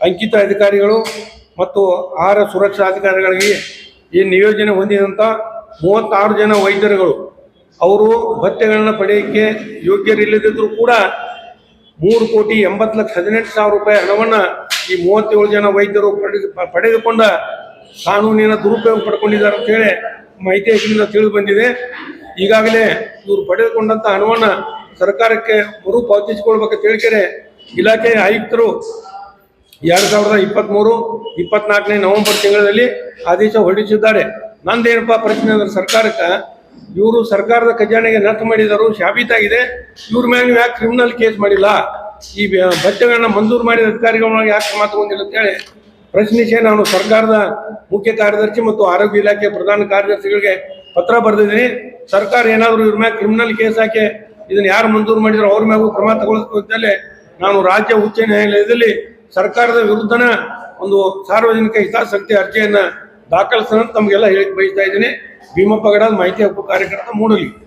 ಅಂಕಿತ ಅಧಿಕಾರಿಗಳು ಮತ್ತು ಆಹಾರ ಸುರಕ್ಷಾ ಅಧಿಕಾರಿಗಳಿಗೆ ಈ ನಿಯೋಜನೆ ಹೊಂದಿದಂಥ ಮೂವತ್ತಾರು ಜನ ವೈದ್ಯರುಗಳು, ಅವರು ಭತ್ಯೆಗಳನ್ನ ಪಡೆಯಕ್ಕೆ ಯೋಗ್ಯರಿಲ್ಲದಿದ್ದರೂ ಕೂಡ ಮೂರು ಕೋಟಿ ಎಂಬತ್ತು ಲಕ್ಷ ಹದಿನೆಂಟು ಸಾವಿರ ರೂಪಾಯಿ ಹಣವನ್ನು ಈ ಮೂವತ್ತೇಳು ಜನ ವೈದ್ಯರು ಪಡೆದು, ಪಡೆದುಕೊಂಡ ಕಾನೂನಿನ ದುರುಪಯೋಗ ಪಡ್ಕೊಂಡಿದ್ದಾರೆ ಅಂತ ಹೇಳಿ ಮಾಹಿತಿ ತಿಳಿದು ಬಂದಿದೆ. ಈಗಾಗಲೇ ಇವರು ಪಡೆದುಕೊಂಡಂಥ ಹಣವನ್ನು ಸರ್ಕಾರಕ್ಕೆ ಮರು ಪಾವತಿಸಿಕೊಳ್ಬೇಕಂತ ಹೇಳಿಕೆರೆ ಇಲಾಖೆಯ ಆಯುಕ್ತರು ಎರಡು ಸಾವಿರದ ಇಪ್ಪತ್ತ್ಮೂರು ಇಪ್ಪತ್ನಾಲ್ಕನೇ ನವೆಂಬರ್ ತಿಂಗಳಲ್ಲಿ ಆದೇಶ ಹೊರಡಿಸಿದ್ದಾರೆ. ನಂದೇನಪ್ಪ ಪ್ರಶ್ನೆ ಅಂದ್ರೆ ಸರ್ಕಾರಕ್ಕೆ, ಇವರು ಸರ್ಕಾರದ ಖಜಾನೆಗೆ ನಷ್ಟ ಮಾಡಿದರು ಸಾಬೀತಾಗಿದೆ ಇವ್ರ ಮೇಲೆ ಯಾಕೆ ಕ್ರಿಮಿನಲ್ ಕೇಸ್ ಮಾಡಿಲ್ಲ? ಈ ಭತ್ಯಗಳನ್ನ ಮಂಜೂರು ಮಾಡಿದ ಅಧಿಕಾರಿಗಳನ್ನ ಯಾಕೆ ಕ್ರಮ ತಗೊಂಡಿಲ್ಲ ಅಂತೇಳಿ ಪ್ರಶ್ನಿಸಿ ನಾನು ಸರ್ಕಾರದ ಮುಖ್ಯ ಕಾರ್ಯದರ್ಶಿ ಮತ್ತು ಆರೋಗ್ಯ ಇಲಾಖೆ ಪ್ರಧಾನ ಕಾರ್ಯದರ್ಶಿಗಳಿಗೆ ಪತ್ರ ಬರೆದಿದ್ದೀನಿ. ಸರ್ಕಾರ ಏನಾದರೂ ಇವ್ರ ಮ್ಯಾಗ ಕ್ರಿಮಿನಲ್ ಕೇಸ್ ಹಾಕಿ ಇದನ್ನ ಯಾರು ಮಂಜೂರು ಮಾಡಿದ್ರು ಅವ್ರ ಮ್ಯಾಗೂ ಕ್ರಮ ತಗೊಳ್ಬೇಕು ನಾನು ರಾಜ್ಯ ಉಚ್ಚ ನ್ಯಾಯಾಲಯದಲ್ಲಿ ಸರ್ಕಾರದ ವಿರುದ್ಧನ ಒಂದು ಸಾರ್ವಜನಿಕ ಹಿತಾಸಕ್ತಿ ಅರ್ಜಿಯನ್ನ ದಾಖಲಿಸೋಣ ತಮಗೆಲ್ಲ ಹೇಳಿ ಬಯಸ್ತಾ ಇದ್ದೀನಿ. ಭೀಮಪ್ಪ ಗಡ ಮಾಹಿತಿ ಹಕ್ಕು ಕಾರ್ಯಕರ್ತ ಮೂಡಲಿ.